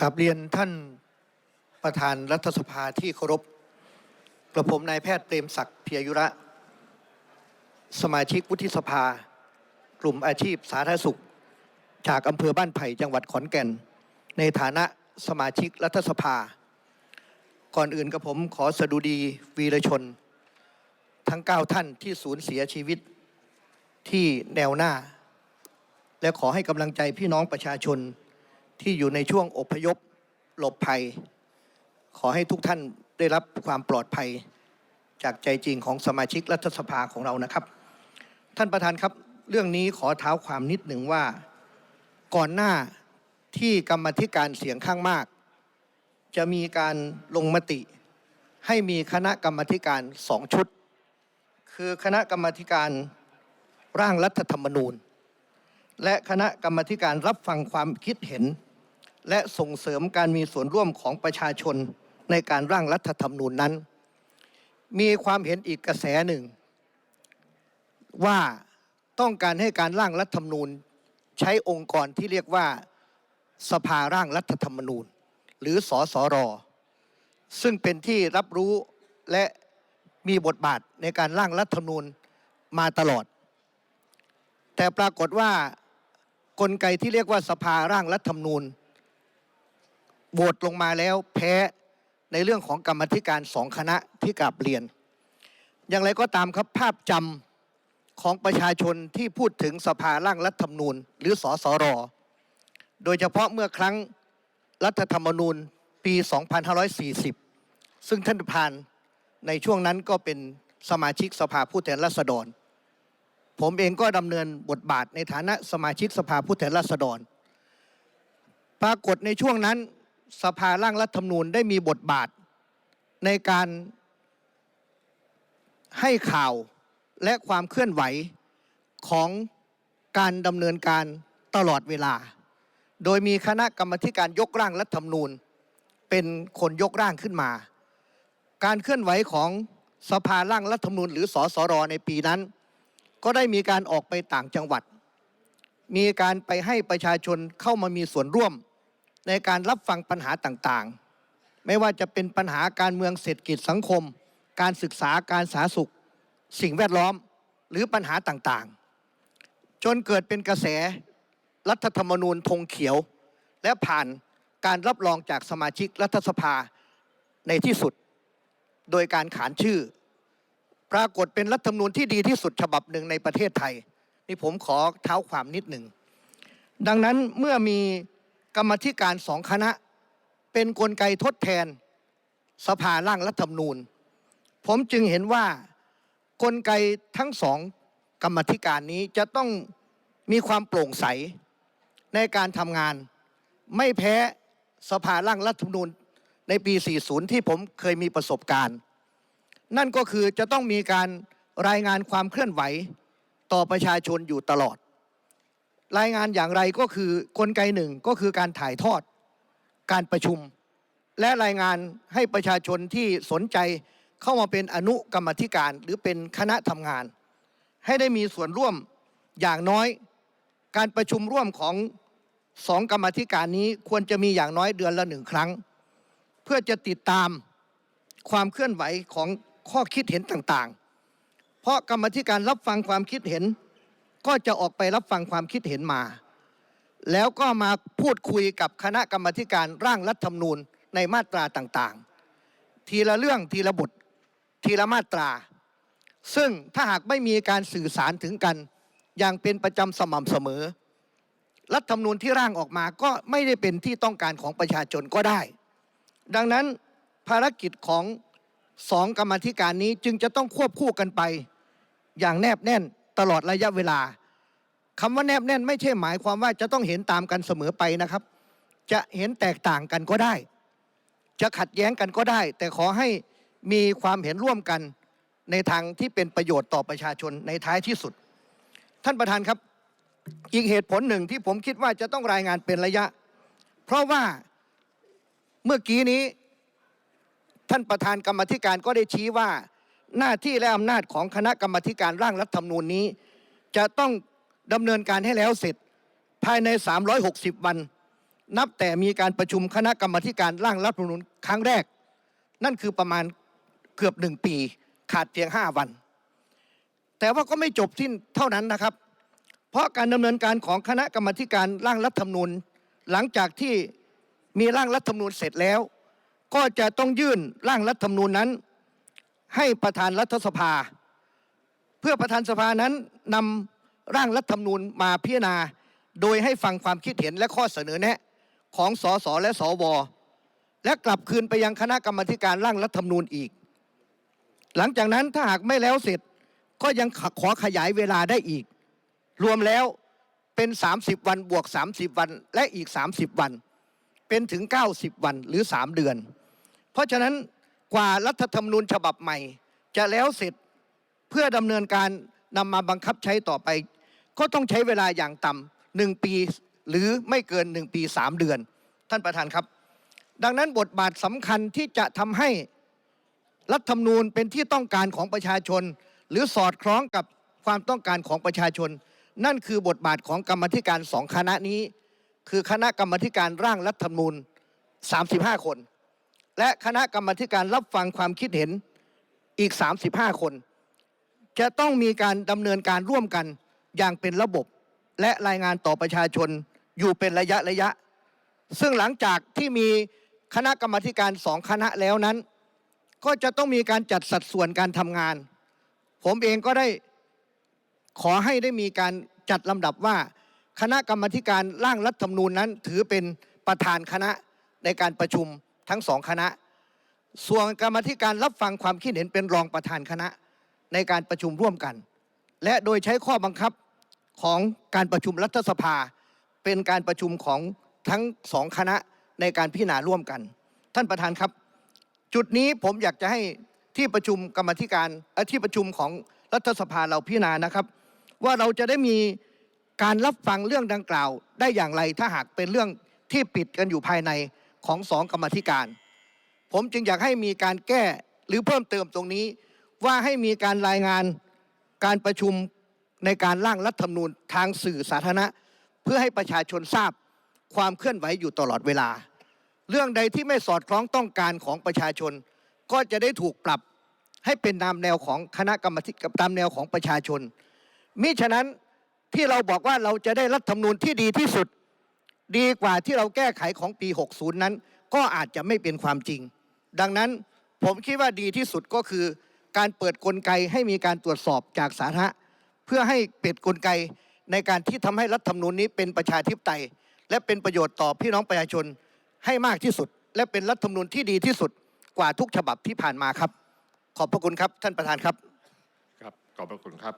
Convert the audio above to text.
กับเรียนท่านประธานรัฐสภาที่เคารพกระผมนายแพทย์เปรมศักดิ์เพียยุระ สมาชิกวุฒิสภา กลุ่มอาชีพสาธารณสุข จากอำเภอบ้านไผ่จังหวัดขอนแก่น ในฐานะสมาชิกรัฐสภา ก่อนอื่นกับผมขอสดุดีวีรชน ทั้ง 9 ท่านที่สูญเสียชีวิตที่แนวหน้า และขอให้กำลังใจพี่น้องประชาชน ที่อยู่ในช่วงอพยพหลบภัย ขอให้ทุกท่านได้รับความปลอดภัย จากใจจริงของสมาชิกรัฐสภาของเรานะครับ ท่านประธานครับ เรื่องนี้ขอเท้าความนิดหนึ่งว่า ก่อนหน้าที่กรรมธิการเสียงข้างมาก จะมีการลงมติ ให้มีคณะกรรมธิการสองชุด คือคณะกรรมธิการร่างรัฐธรรมนูญ และคณะกรรมธิการรับฟังความคิดเห็น และส่งเสริมการมีส่วนร่วมของประชาชนในการร่างรัฐธรรมนูญนั้น มีความเห็นอีกกระแสหนึ่ง ว่าต้องการให้การร่างรัฐธรรมนูญ ใช้องค์กรที่เรียกว่าสภาร่างรัฐธรรมนูญ หรือสอสอรอซึ่งเป็นที่รับรู้และมีบทบาทในการร่างรัฐธรรมนูญมาตลอด แต่ปรากฏว่ากลไกที่เรียกว่าสภาร่างรัฐธรรมนูญ โหวตลงมาแล้วแพ้ในเรื่องของกรรมธิการสองคณะที่กลับเรียน อย่างไรก็ตามครับภาพจำของประชาชนที่พูดถึงสภาร่างรัฐธรรมนูญ หรือสอสอรอโดยเฉพาะเมื่อครั้งรัฐธรรมนูญปี 2540 ซึ่งท่านประธานในช่วงนั้นก็เป็นสมาชิกสภาผู้แทนราษฎร ผมเองก็ดำเนินบทบาทในฐานะสมาชิกสภาผู้แทนราษฎร ปรากฏในช่วงนั้น สภาร่างรัฐธรรมนูญได้มีบทบาท ในการให้ข่าวและความเคลื่อนไหวของการดำเนินการตลอดเวลา โดยมีคณะกรรมการยกร่างรัฐธรรมนูญ เป็นคนยกร่างขึ้นมา การเคลื่อนไหวของสภาร่างรัฐธรรมนูญ หรือสสรในปีนั้น ก็ได้มีการออกไปต่างจังหวัด มีการไปให้ประชาชนเข้ามามีส่วนร่วม ในการรับฟังปัญหาต่างๆ ไม่ว่าจะเป็นปัญหาการเมืองเศรษฐกิจสังคม การศึกษาการสาธารณสุข สิ่งแวดล้อมหรือปัญหาต่างๆ จนเกิดเป็นกระแสรัฐธรรมนูญธงเขียว และผ่านการรับรองจากสมาชิกรัฐสภาในที่สุด โดยการขานชื่อ ปรากฏเป็นรัฐธรรมนูญที่ดีที่สุดฉบับหนึ่งในประเทศไทย นี่ผมขอเท้าความนิดหนึ่ง ดังนั้นเมื่อมี กรรมธิการสองคณะ เป็นนกลไกทดแทน สภาร่างรัฐธรรมนูญ ผมจึงเห็นว่ากลไกทั้งสองกรรมธิการนี้จะต้องมีความโปร่งใสในการทำงาน ไม่แพ้สภาร่างรัฐธรรมนูญในปี 40 ที่ผมเคยมีประสบการณ์ นั่นก็คือจะต้องมีการรายงานความเคลื่อนไหวต่อประชาชนอยู่ตลอด รายงานอย่างไรก็คือกลไกหนึ่งก็คือการถ่ายทอดการประชุม และรายงานให้ประชาชนที่สนใจเข้ามาเป็นอนุกรรมธิการ หรือเป็นคณะทำงาน ให้ได้มีส่วนร่วมอย่างน้อย การประชุมร่วมของสองกรรมธิการนี้ควรจะมีอย่างน้อยเดือนละหนึ่งครั้ง เพื่อจะติดตามความเคลื่อนไหวของข้อคิดเห็นต่างๆ เพราะกรรมธิการรับฟังความคิดเห็น ก็จะออกไปรับฟังความคิดเห็นมา แล้วก็มาพูดคุยกับคณะกรรมการร่างรัฐธรรมนูญในมาตราต่างๆ ทีละเรื่องทีละบททีละมาตรา ซึ่งถ้าหากไม่มีการสื่อสารถึงกัน อย่างเป็นประจำสม่ำเสมอ รัฐธรรมนูญที่ร่างออกมาก็ไม่ได้เป็นที่ต้องการของประชาชนก็ได้ ดังนั้นภารกิจของสองกรรมธิการนี้จึงจะต้องควบคู่กันไป อย่างแนบแน่น ตลอดระยะเวลาคำว่าแนบแน่นไม่ใช่หมายความว่าจะต้องเห็นตามกันเสมอไปนะครับ จะเห็นแตกต่างกันก็ได้ จะขัดแย้งกันก็ได้ แต่ขอให้มีความเห็นร่วมกันในทางที่เป็นประโยชน์ต่อประชาชนในท้ายที่สุด ท่านประธานครับ อีกเหตุผลหนึ่งที่ผมคิดว่าจะต้องรายงานเป็นระยะ เพราะว่าเมื่อกี้นี้ ท่านประธานกรรมธิการก็ได้ชี้ว่า หน้าที่และอำนาจของคณะกรรมธิการร่างรัฐธรรมนูญนี้ จะต้องดำเนินการให้แล้วเสร็จภายใน 360 วัน นับแต่มีการประชุมคณะกรรมการร่างรัฐธรรมนูญครั้งแรก นั่นคือประมาณเกือบหนึ่งปี ขาดเพียงห้าวัน แต่ว่าก็ไม่จบสิ้นเท่านั้นนะครับ เพราะการดำเนินการของคณะกรรมการร่างรัฐธรรมนูญ หลังจากที่มีร่างรัฐธรรมนูญเสร็จแล้ว ก็จะต้องยื่นร่างรัฐธรรมนูญนั้น ให้ประธานรัฐสภา เพื่อประธานสภานั้นนำร่างรัฐธรรมนูญมาพิจารณา โดยให้ฟังความคิดเห็นและข้อเสนอแนะของสสและสวและกลับคืนไปยังคณะกรรมการร่างรัฐธรรมนูญอีก หลังจากนั้นถ้าหากไม่แล้วเสร็จก็ยังขขอขยายเวลาได้อีก รวมแล้วเป็น 30 วันบวก 30 วันและอีก 30 วัน เป็นถึง 90 วันหรือ 3 เดือน เพราะฉะนั้น กว่ารัฐธรรมนูญฉบับใหม่ จะแล้วเสร็จเพื่อดำเนินการนำมาบังคับใช้ต่อไป ก็ต้องใช้เวลาอย่างต่ำหนึ่งปี หรือไม่เกินหนึ่งปีสามเดือน ท่านประธานครับ ดังนั้นบทบาทสำคัญที่จะทำให้รัฐธรรมนูญเป็นที่ต้องการของประชาชน หรือสอดคล้องกับความต้องการของประชาชน นั่นคือบทบาทของกรรมธิการสองคณะนี้ คือคณะกรรมธิการร่างรัฐธรรมนูญ 35 คน และคณะกรรมาธิการรับฟังความคิดเห็นอีก 35 คน จะต้องมีการดำเนินการร่วมกันอย่างเป็นระบบ และรายงานต่อประชาชนอยู่เป็นระยะระยะ ซึ่งหลังจากที่มีคณะกรรมการสองคณะแล้วนั้น ก็จะต้องมีการจัดสัดส่วนการทำงาน ผมเองก็ได้ขอให้ได้มีการจัดลำดับว่า คณะกรรมการร่างรัฐธรรมนูญนั้น ถือเป็นประธานคณะในการประชุม ทั้งสองคณะ ส่วนกรรมธิการรับฟังความคิดเห็นเป็นรองประธานคณะในการประชุมร่วมกัน และโดยใช้ข้อบังคับของการประชุมรัฐสภา เป็นการประชุมของทั้งสองคณะในการพิจารณาร่วมกัน ท่านประธานครับ จุดนี้ผมอยากจะให้ที่ประชุมกรรมธิการที่ประชุมของรัฐสภาเราพิจารณานะครับ ว่าเราจะได้มีการรับฟังเรื่องดังกล่าว ได้อย่างไรถ้าหากเป็นเรื่องที่ปิดกันอยู่ภายใน ของสองกรรมธิการ ผมจึงอยากให้มีการแก้หรือเพิ่มเติมตรงนี้ ว่าให้มีการรายงานการประชุมในการร่างรัฐธรรมนูญทางสื่อสาธารณะ เพื่อให้ประชาชนทราบความเคลื่อนไหวอยู่ตลอดเวลา เรื่องใดที่ไม่สอดคล้องต้องการของประชาชน ก็จะได้ถูกปรับให้เป็นตามแนวของคณะกรรมการตามแนวของประชาชนมิฉะนั้นที่เราบอกว่าเราจะได้รัฐธรรมนูญที่ดีที่สุด ดีกว่าที่เราแก้ไขของปี 60 นั้น ก็อาจจะไม่เป็นความจริง ดังนั้นผมคิดว่าดีที่สุดก็คือ การเปิดกลไกให้มีการตรวจสอบจากสาธารณะเพื่อให้เป็ดกลไกในการที่ทำให้รัฐธรรมนูญนี้เป็นประชาธิปไตย และเป็นประโยชน์ต่อพี่น้องประชาชนให้มากที่สุด และเป็นรัฐธรรมนูญที่ดีที่สุดกว่าทุกฉบับที่ผ่านมาครับ ขอบพระคุณครับท่านประธานครับ ครับ ขอบพระคุณครับ